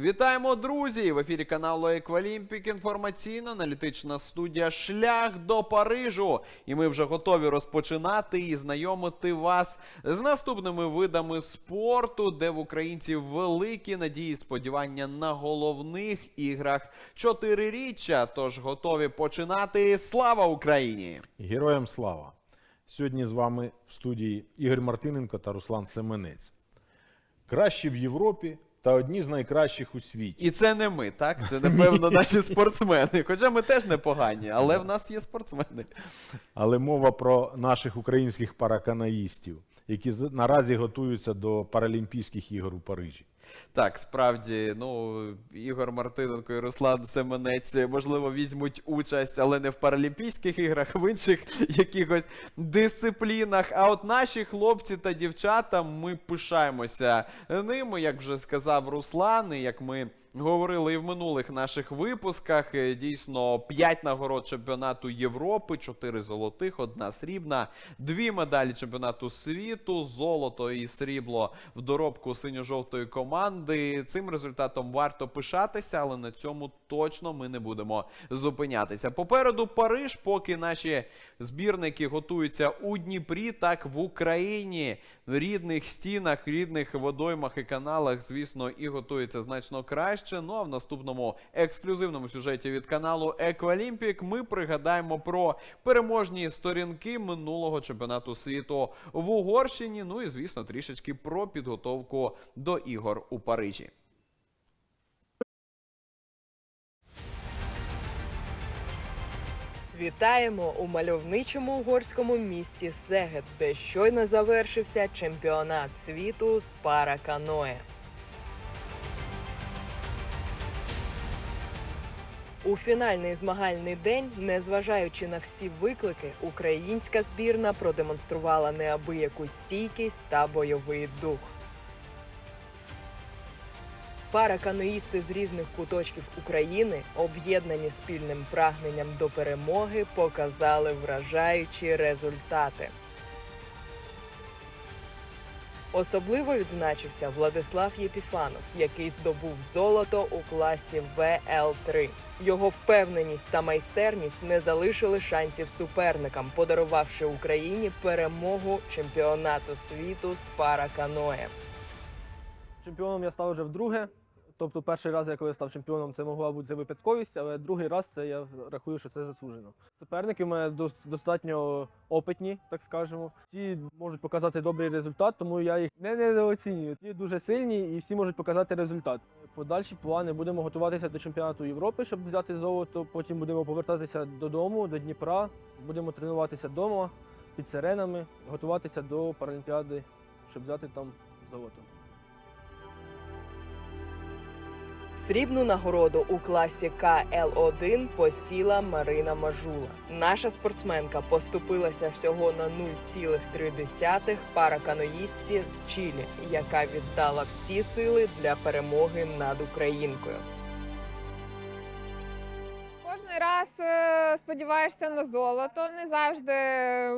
Вітаємо, друзі! В ефірі каналу Еквалімпік. Інформаційно-аналітична студія Шлях до Парижу. І ми вже готові розпочинати і знайомити вас з наступними видами спорту, де в українців великі надії сподівання на головних іграх чотириріччя. Тож готові починати. Слава Україні! Героям слава! Сьогодні з вами в студії Ігор Мартиненко та Руслан Семенець. Кращі в Європі та одні з найкращих у світі. І це не ми, так? Це напевно наші спортсмени. Хоча ми теж непогані, але в нас є спортсмени. Але мова про наших українських параканаїстів, які наразі готуються до Паралімпійських ігор у Парижі. Так, справді, ну Ігор Мартиненко і Руслан Семенець можливо візьмуть участь, але не в Паралімпійських іграх, а в інших якихось дисциплінах. А от наші хлопці та дівчата, ми пишаємося ними, як вже сказав Руслан, і як ми. Говорили і в минулих наших випусках. Е, Дійсно, 5 нагород чемпіонату Європи, 4 золотих, одна срібна, дві медалі чемпіонату світу, золото і срібло в доробку синьо-жовтої команди. Цим результатом варто пишатися, але на цьому точно ми не будемо зупинятися. Попереду Париж, поки наші збірники готуються у Дніпрі, так в Україні, рідних стінах, рідних водоймах і каналах, звісно, і готується значно краще. Ну а в наступному ексклюзивному сюжеті від каналу Еквалімпік ми пригадаємо про переможні сторінки минулого чемпіонату світу в Угорщині. Ну і звісно, трішечки про підготовку до ігор у Парижі. Вітаємо у мальовничому угорському місті Сегет, де щойно завершився чемпіонат світу з параканоє. У фінальний змагальний день, незважаючи на всі виклики, українська збірна продемонструвала неабияку стійкість та бойовий дух. Параканоїсти з різних куточків України, об'єднані спільним прагненням до перемоги, показали вражаючі результати. Особливо відзначився Владислав Єпіфанов, який здобув золото у класі ВЛ3. Його впевненість та майстерність не залишили шансів суперникам, подарувавши Україні перемогу чемпіонату світу з параканоє. Чемпіоном я став вже вдруге. Тобто, перший раз, я став чемпіоном, це могла бути випадковість, але другий раз це я рахую, що це заслужено. Суперники в мене дос- достатньо опитні, так скажемо. Всі можуть показати добрий результат, тому я їх не недооцінюю. Ті дуже сильні і всі можуть показати результат. Подальші плани будемо готуватися до чемпіонату Європи, щоб взяти золото. Потім будемо повертатися додому, до Дніпра. Будемо тренуватися вдома під сиренами, готуватися до Паралімпіади, щоб взяти там золото. Срібну нагороду у класі КЛ1 посіла Марина Мажула. Наша спортсменка поступилася всього на 0,3 параканоїстці з Чилі, яка віддала всі сили для перемоги над українкою. Кожний раз е, сподіваєшся на золото, не завжди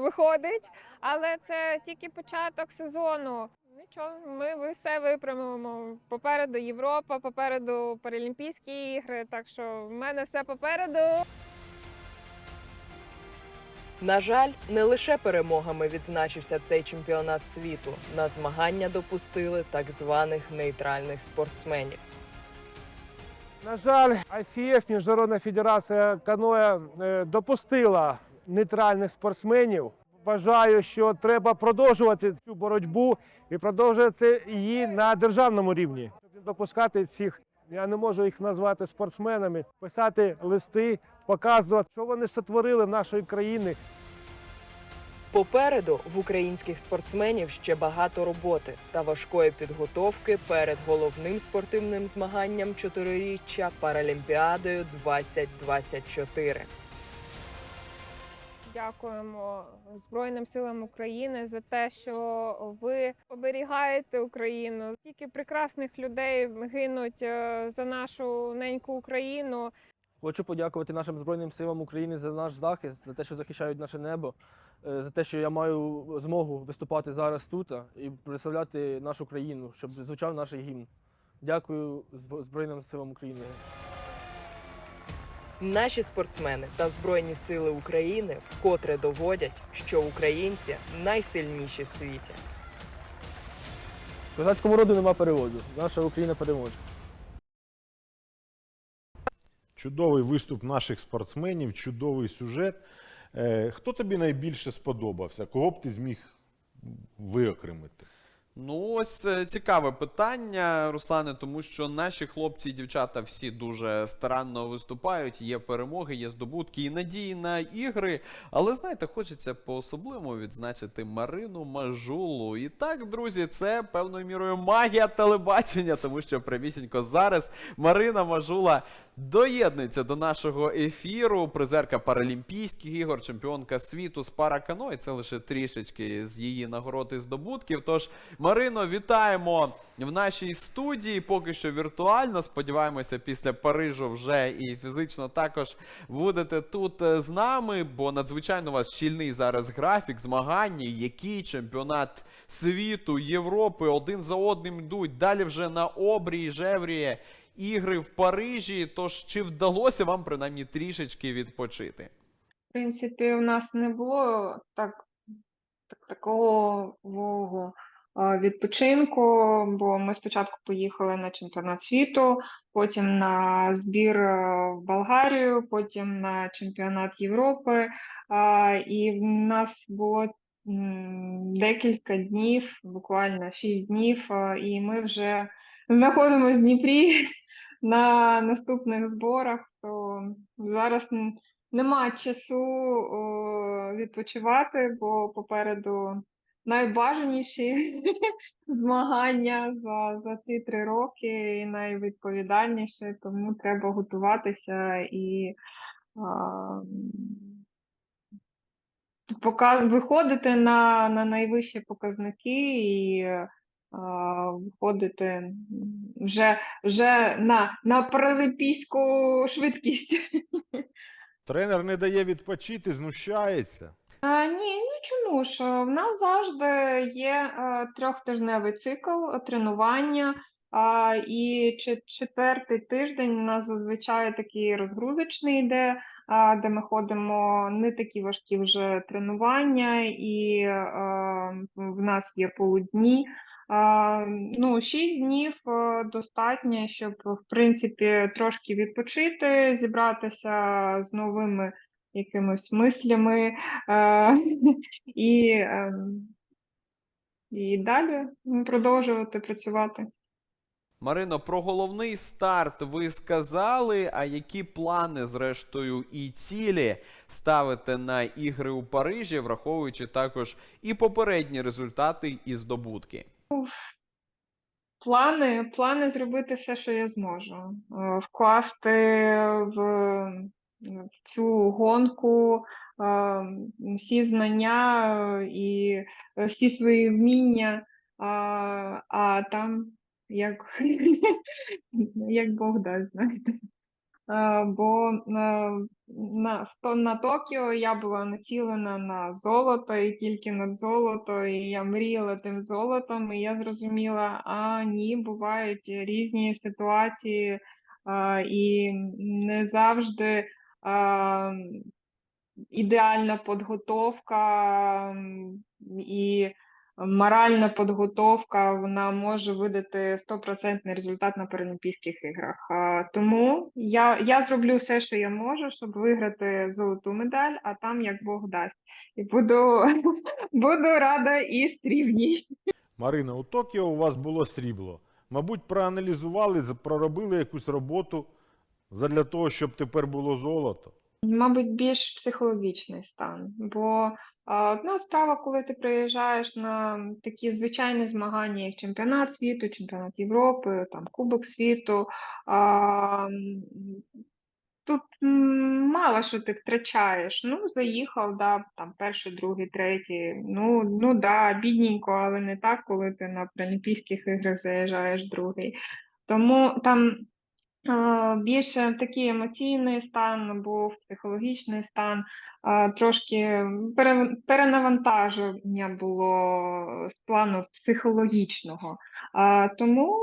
виходить, але це тільки початок сезону. Нічого, ми все виправимо. Попереду Європа, попереду Паралімпійські ігри. Так що в мене все попереду. На жаль, не лише перемогами відзначився цей чемпіонат світу. На змагання допустили так званих нейтральних спортсменів. На жаль, ICF, Міжнародна федерація каноє, е, допустила нейтральних спортсменів. Вважаю, що треба продовжувати цю боротьбу і продовжувати її на державному рівні. Щоб допускати цих, я не можу їх назвати спортсменами, писати листи, показувати, що вони сотворили нашої країни. Попереду в українських спортсменів ще багато роботи та важкої підготовки перед головним спортивним змаганням чотириріччя Паралімпіадою 2024. Дякуємо Збройним силам України за те, що ви оберігаєте Україну. Тільки прекрасних людей гинуть е, за нашу неньку Україну. Хочу подякувати нашим Збройним силам України за наш захист, за те, що захищають наше небо, е, за те, що я маю змогу виступати зараз тут і представляти нашу країну, щоб звучав наш гімн. Дякую Збройним силам України. Наші спортсмени та Збройні Сили України вкотре доводять, що українці найсильніші в світі. Козацькому роду нема переводу. Наша Україна переможе. Чудовий виступ наших спортсменів, чудовий сюжет. Е, Хто тобі найбільше сподобався? Кого б ти зміг виокремити? Ну, ось е, цікаве питання, Руслане, тому що наші хлопці і дівчата всі дуже старанно виступають. Є перемоги, є здобутки і надії на ігри. Але знаєте, хочеться по-особливому відзначити Марину Мажулу. І так, друзі, це певною мірою магія телебачення, тому що прямісінько зараз Марина Мажула доєднується до нашого ефіру. Призерка Паралімпійських ігор, чемпіонка світу з паракано. І це лише трішечки з її нагород і здобутків. Тож, Марино, вітаємо в нашій студії. Поки що віртуально. Сподіваємося, після Парижу вже і фізично також будете тут е, з нами, бо надзвичайно у вас щільний зараз графік змагання, який чемпіонат світу, Європи один за одним йдуть. Далі вже на обрії, жевріє ігри в Парижі. Тож чи вдалося вам принаймні трішечки відпочити? В принципі, у нас не було так, так такого відпочинку, бо ми спочатку поїхали на чемпіонат світу, потім на збір е, в Болгарію, потім на чемпіонат Європи. І в нас було декілька днів, буквально шість днів, і ми вже знаходимося в Дніпрі на наступних зборах. То зараз нема часу відпочивати, бо попереду найбажаніші змагання за, за ці три роки і найвідповідальніше, тому треба готуватися і а, пока, виходити на, на найвищі показники і виходити вже, вже на, на паралімпійську швидкість. Тренер не дає відпочити, знущається. А, ні, ну чому ж? В нас завжди є е, трьохтижневий цикл тренування, а, і четвертий тиждень у нас зазвичай такий розгрузочний йде, а, де ми ходимо не такі важкі вже тренування, і е, в нас є полудні. А, ну, шість днів достатньо, щоб в принципі трошки відпочити, зібратися з новими якимись мислями е, і, ем, і далі продовжувати працювати. Марино, про головний старт ви сказали. А які плани, зрештою, і цілі ставите на ігри у Парижі, враховуючи також і попередні результати і здобутки? Плани, плани зробити все, що я зможу. Е, Вкласти в, цю гонку е, всі знання е, і всі свої вміння, а там як, як Бог дасть, знаєте. Бо на, на Токіо я була націлена на золото і тільки на золото, і я мріяла тим золотом, і я зрозуміла, а ні, бувають різні ситуації, а, і не завжди а, ідеальна підготовка і моральна підготовка вона може видати 100% результат на Паралімпійських іграх. Тому я, я зроблю все, що я можу, щоб виграти золоту медаль, а там як Бог дасть. І буду, буду рада і срібній. Марина, у Токіо у вас було срібло. Мабуть, проаналізували, проробили якусь роботу задля того, щоб тепер було золото. Мабуть, більш психологічний стан. Бо одна справа, коли ти приїжджаєш на такі звичайні змагання, як чемпіонат світу, чемпіонат Європи, там Кубок світу. А, тут мало що ти втрачаєш. Ну, заїхав, да, там перший, другий, третій. Ну, ну да, бідненько, але не так, коли ти на Паралімпійських іграх заїжджаєш другий. Тому там Більше такий емоційний стан був, психологічний стан, е, трошки перенавантаження було з плану психологічного. Е, Тому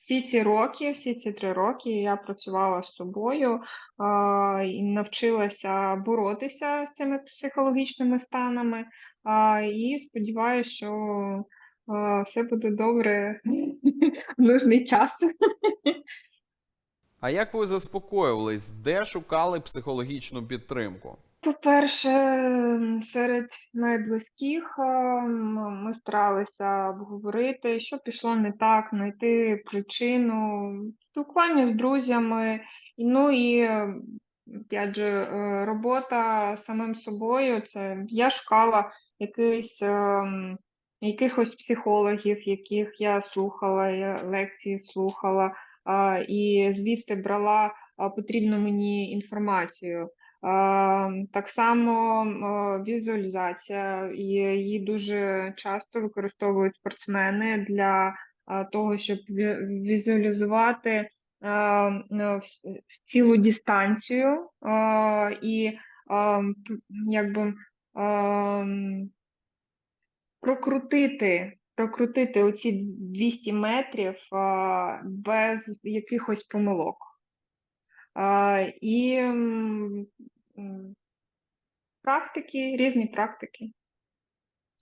всі ці роки, всі ці три роки я працювала з собою і навчилася боротися з цими психологічними станами. І сподіваюся, що все буде добре в нужний час. А як ви заспокоювались? Де шукали психологічну підтримку? По-перше, серед найблизьких ми старалися обговорити, що пішло не так, знайти причину, спілкування з друзями, ну і опять же, е, робота самим собою. Це я шукала якийсь, ем, якихось психологів, яких я слухала, я лекції слухала, і звідти брала потрібну мені інформацію. Так само візуалізація, її дуже часто використовують спортсмени для того, щоб візуалізувати цілу дистанцію і якби прокрутити, прокрутити оці 200 метрів без якихось помилок. І практики, різні практики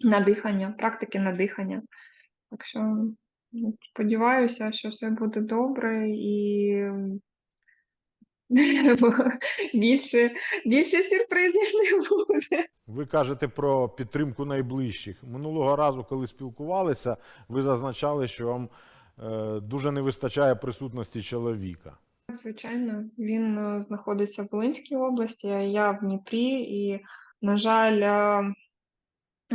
на дихання, практики на дихання. Так що ну, сподіваюся, що все буде добре і більше, більше сюрпризів не буде. Ви кажете про підтримку найближчих. Минулого разу, коли спілкувалися, ви зазначали, що вам е, дуже не вистачає присутності чоловіка. Звичайно, він е, знаходиться в Волинській області, а я в Дніпрі, і, на жаль, е,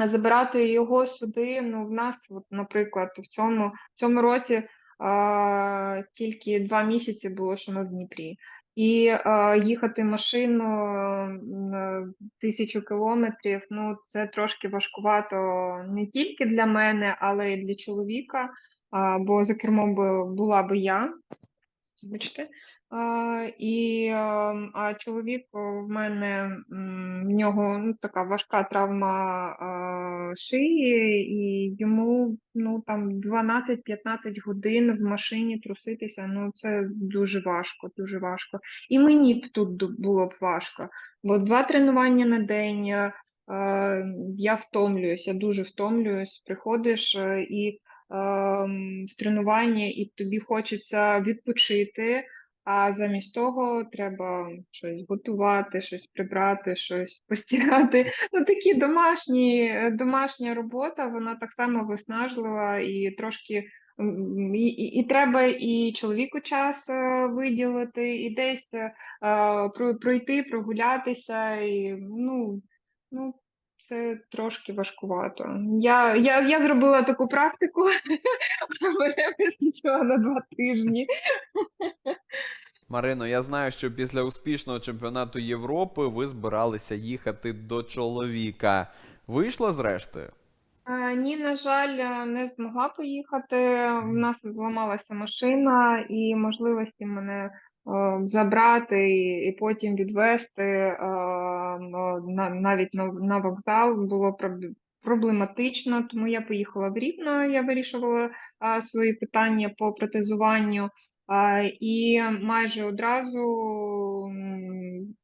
забирати його сюди. Ну, в нас, от, наприклад, в цьому, в цьому році е, тільки два місяці було, що в Дніпрі. І е, їхати машину е, тисячу кілометрів, ну це трошки важкувато не тільки для мене, але й для чоловіка. А, бо за кермом була би я. Вибачте. І ем, а чоловік в мене в нього ну, така важка травма а, шиї, і йому ну там 12-15 годин в машині труситися. Ну це дуже важко, дуже важко. І мені б тут було б важко, бо два тренування на день. е, е, Я втомлююся, дуже втомлююсь. Приходиш е, і ем, з тренування, і тобі хочеться відпочити. А замість того треба щось готувати, щось прибрати, щось постирати. Ну, такі домашні, е, домашня робота, вона так само виснажлива і трошки. І, і, і треба і чоловіку час е, виділити, і десь е, пройти, прогулятися. І, ну, ну, це трошки важкувато. Я, я, я зробила таку практику, мене вистачило на два тижні. Марино, я знаю, що після успішного чемпіонату Європи ви збиралися їхати до чоловіка. Вийшло зрештою? А, Ні, на жаль, е, не змогла поїхати. В нас зламалася машина, і можливості мене е, забрати і, потім відвезти е, ну, на, навіть на, вокзал було проб- проблематично, тому я поїхала в Рівно, я вирішувала свої питання по протезуванню. І майже одразу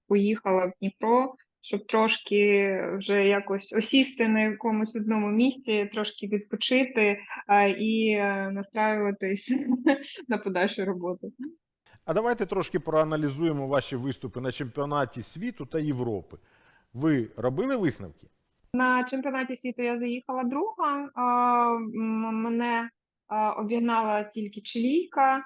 поїхала в Дніпро щоб трошки вже якось осісти на якомусь одному місці, трошки відпочити а, і е, настраюватись на подальшу роботу. А давайте трошки проаналізуємо ваші виступи на чемпіонаті світу та Європи. Ви робили висновки? На чемпіонаті світу я заїхала друга. а, Мене обігнала тільки чилійка.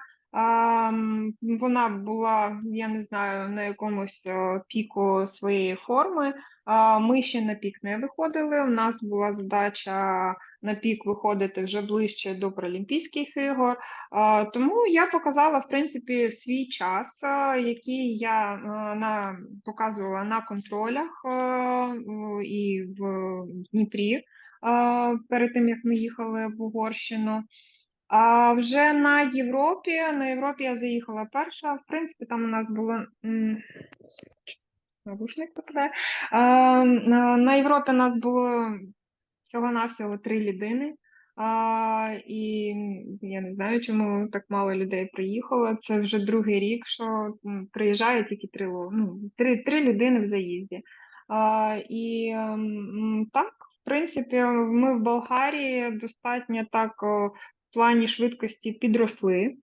Вона була, я не знаю, на якомусь е, піку своєї форми. Ми ще на пік не виходили. У нас була задача на пік виходити вже ближче до Паралімпійських ігор. Тому я показала, в принципі, свій час, який я е, на, показувала на контролях е, і в Дніпрі е, перед тим, як ми їхали в Угорщину. А вже на Європі, на Європі я заїхала перша. В принципі, там у нас було навушник це. На, Європі у нас було всього-навсього три людини. А, і я не знаю, чому так мало людей приїхало. Це вже другий рік, що приїжджає тільки три, ну, три, три людини в заїзді. А, і так, в принципі, ми в Болгарії достатньо так плані швидкості підросли.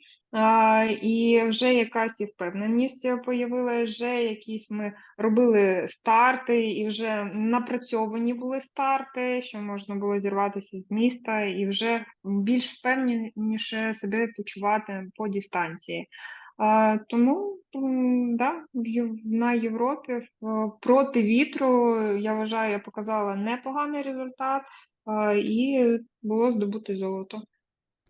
І вже якась і впевненість появилася, вже якісь ми робили старти, і вже напрацьовані були старти, що можна було зірватися з міста, і вже більш впевненіше себе почувати по дистанції. Тому да, на Європі проти вітру, я вважаю, я показала непоганий результат, і було здобути золото.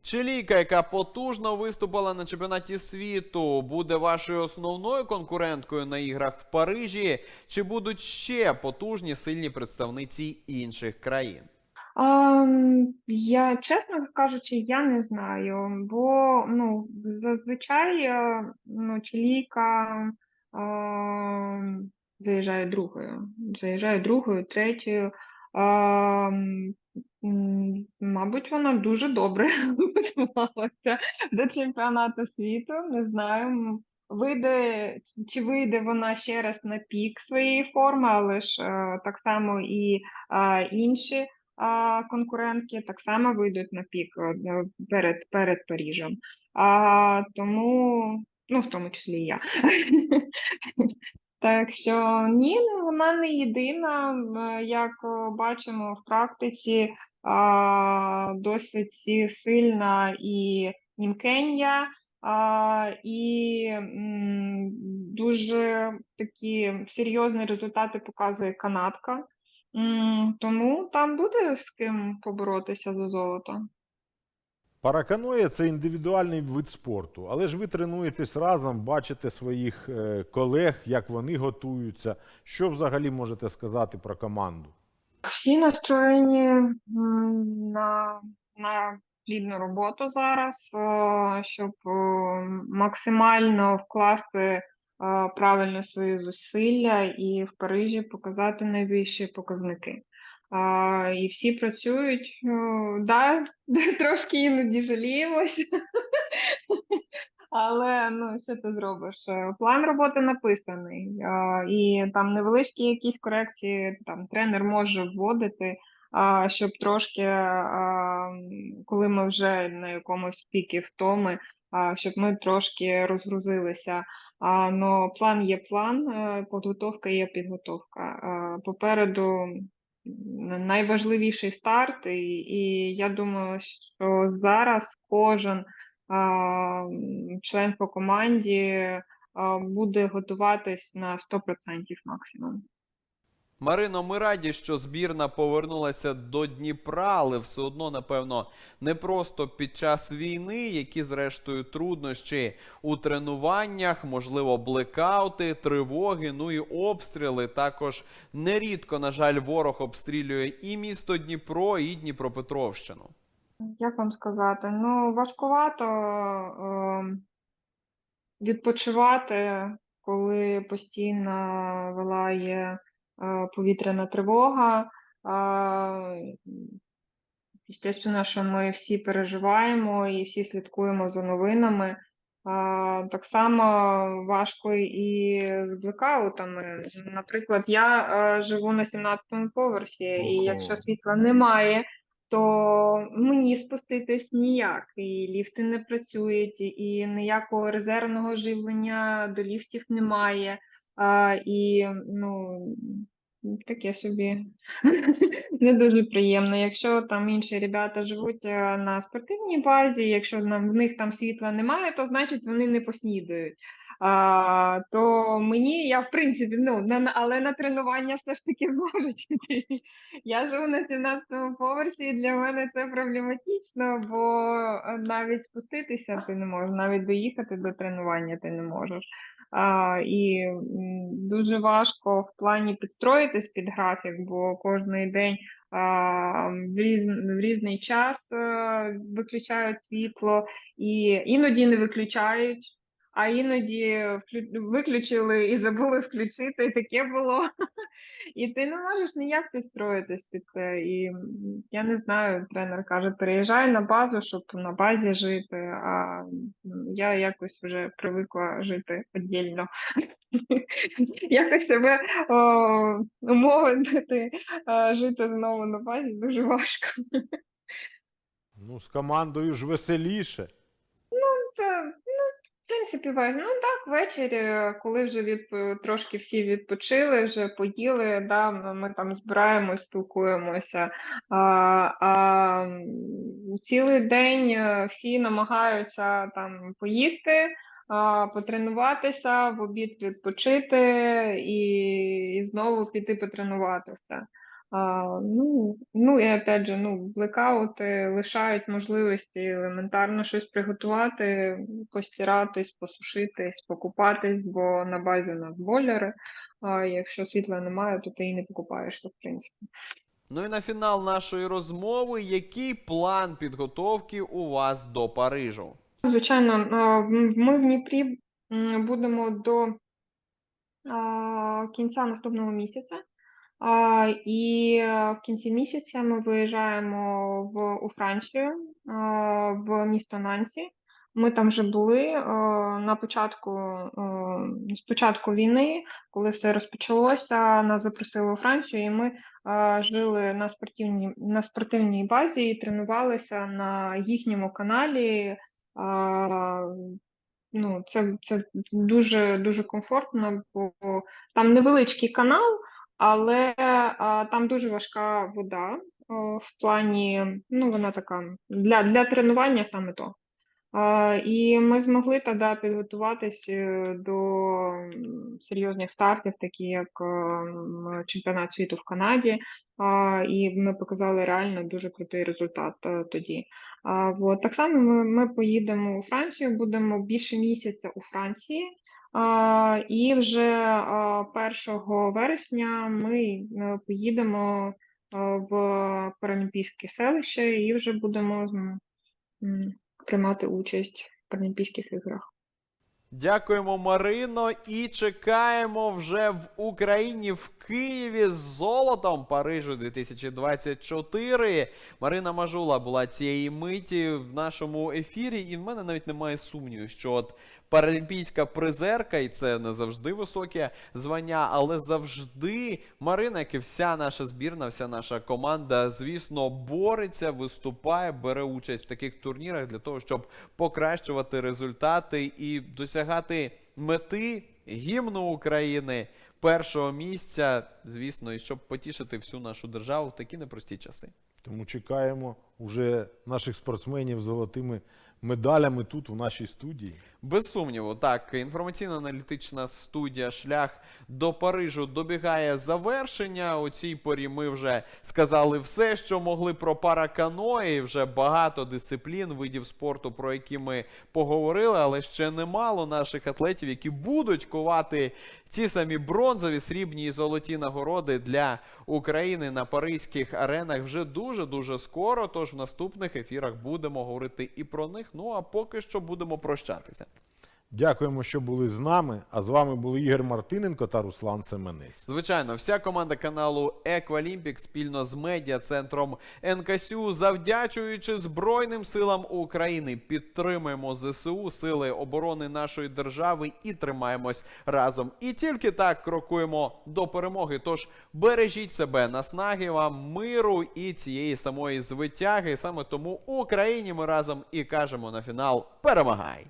Чилійка, яка потужно виступила на чемпіонаті світу, буде вашою основною конкуренткою на іграх в Парижі, чи будуть ще потужні сильні представниці інших країн? Ам, я, чесно кажучи, я не знаю, бо ну, зазвичай е, ну, чилійка ам, заїжджає другою, заїжджає другою, третьою. М, мабуть, вона дуже добре готувалася до чемпіонату світу. Не знаю, вийде, чи вийде вона ще раз на пік своєї форми, але ж е, так само і а, інші а, конкурентки так само вийдуть на пік е, перед, перед Парижем. А, тому, ну, в тому числі і я. Так що ні, ну, вона не єдина, як бачимо в практиці, досить сильна і Німкенія, і дуже такі серйозні результати показує канадка. Тому там буде з ким поборотися за золото. Параканоє це індивідуальний вид спорту, але ж ви тренуєтесь разом, бачите своїх е, колег, як вони готуються. Що взагалі можете сказати про команду? Всі настроєні на, на плідну роботу зараз, е, щоб е, максимально вкласти правильно свої зусилля і в Парижі показати найвищі показники. А, і всі працюють, е, да, трошки іноді жаліємося. Але ну що ти зробиш? Е, План роботи написаний, а, і там невеличкі якісь корекції там тренер може вводити, а, щоб трошки, а, коли ми вже на якомусь пікі втоми, а, щоб ми трошки розгрузилися. А, но план є план, е, підготовка є підготовка. А, Попереду м, найважливіший старт, і, і я думаю, що зараз кожен а, член по команді а, буде готуватись на 100% максимум. Марино, ми раді, що збірна повернулася до Дніпра, але все одно, напевно, не просто під час війни, які, зрештою, труднощі у тренуваннях, можливо, блекаути, тривоги, ну і обстріли. Також нерідко, на жаль, ворог обстрілює і місто Дніпро, і Дніпропетровщину. Як вам сказати? Ну, важкувато е, відпочивати, коли постійно вилає повітряна тривога. Естественно, що ми всі переживаємо і всі слідкуємо за новинами. Так само важко і з блекаутами. Наприклад, я е, живу на 17-му поверсі, і якщо світла немає, то мені спуститись ніяк. І ліфти не працюють, і ніякого резервного живлення до ліфтів немає. А, і ну, таке собі не дуже приємно. Якщо там інші ребята живуть е, на спортивній базі, якщо нам, в них там світла немає, то значить вони не поснідають. А, то мені, я в принципі, ну, на, але на тренування все ж таки зможуть іти. Я живу на 17-му поверсі, і для мене це проблематично, бо е, навіть спуститися ти не можеш, навіть доїхати до тренування ти не можеш. А, і дуже важко в плані підстроїтись під графік, бо кожний день а, в, різ, в різний час а, виключають світло, і іноді не виключають. А іноді виключили і забули включити. і Таке було. І ти не можеш ніяк підстроїтись під це. І я не знаю, тренер каже, переїжджай на базу, щоб на базі жити. А я якось вже привикла жити віддільно. Якось себе умовити жити знову на базі дуже важко. Ну, з командою ж веселіше. Ну, в принципі, ве- ну так, ввечері, коли вже від, трошки всі відпочили, вже поїли, да, ми, ми там збираємось, спілкуємося. А, а цілий день е, всі намагаються там поїсти, потренуватися, в обід відпочити і, і знову піти потренуватися. А, ну, ну і опять же, ну, блекаути лишають можливості елементарно щось приготувати, постиратись, посушитись, покупатись, бо на базі у нас бойлери. А якщо світла немає, то ти і не покупаєшся, в принципі. Ну і на фінал нашої розмови, який план підготовки у вас до Парижу? Звичайно, ми в Дніпрі будемо до кінця наступного місяця. І е, в кінці місяця ми виїжджаємо в, у Францію, в місто Нансі. Ми там вже були на початку, е, з початку війни, коли все розпочалося, нас запросили у Францію, і ми жили на спортивній, на спортивній базі і тренувалися на їхньому каналі. Ну, це, це дуже дуже комфортно, бо там невеличкий канал, але а, там дуже важка вода о, в плані, ну вона така для, для тренування саме то. А, і ми змогли тоді підготуватись е, до серйозних стартів, такі як е, чемпіонат світу в Канаді. А, і ми показали реально дуже крутий результат е, тоді. А, вот. Так само ми, ми поїдемо у Францію, будемо більше місяця у Франції. І вже 1 вересня ми е, поїдемо е, в Паралімпійське селище і вже будемо приймати участь в Паралімпійських іграх. Дякуємо, Марино, і чекаємо вже в Україні в Києві з золотом Парижу 2024. Марина Мажула була цієї миті в нашому ефірі, і в мене навіть немає сумніву, що от паралімпійська призерка, і це не завжди високе звання, але завжди Марина, як і вся наша збірна, вся наша команда, звісно, бореться, виступає, бере участь в таких турнірах для того, щоб покращувати результати і досягати мети гімну України. Першого місця, звісно, і щоб потішити всю нашу державу в такі непрості часи. Тому чекаємо уже наших спортсменів з золотими медалями тут, у нашій студії. Без сумніву, так, інформаційно-аналітична студія Шлях до Парижу добігає завершення. У цій порі ми вже сказали все, що могли про паракано, і вже багато дисциплін, видів спорту, про які ми поговорили, але ще немало наших атлетів, які будуть ковати ці самі бронзові, срібні і золоті нагороди для України на паризьких аренах вже дуже дуже скоро. Тож в наступних ефірах будемо говорити і про них. Ну а поки що будемо прощатися. Дякуємо, що були з нами. А з вами були Ігор Мартиненко та Руслан Семенець. Звичайно, вся команда каналу Еквалімпік спільно з медіа центром НКСЮ, завдячуючи Збройним силам України, підтримуємо ЗСУ, сили оборони нашої держави і тримаємось разом. І тільки так крокуємо до перемоги. Тож бережіть себе, наснаги вам, миру і цієї самої звитяги. Саме тому Україні ми разом і кажемо на фінал: перемагай!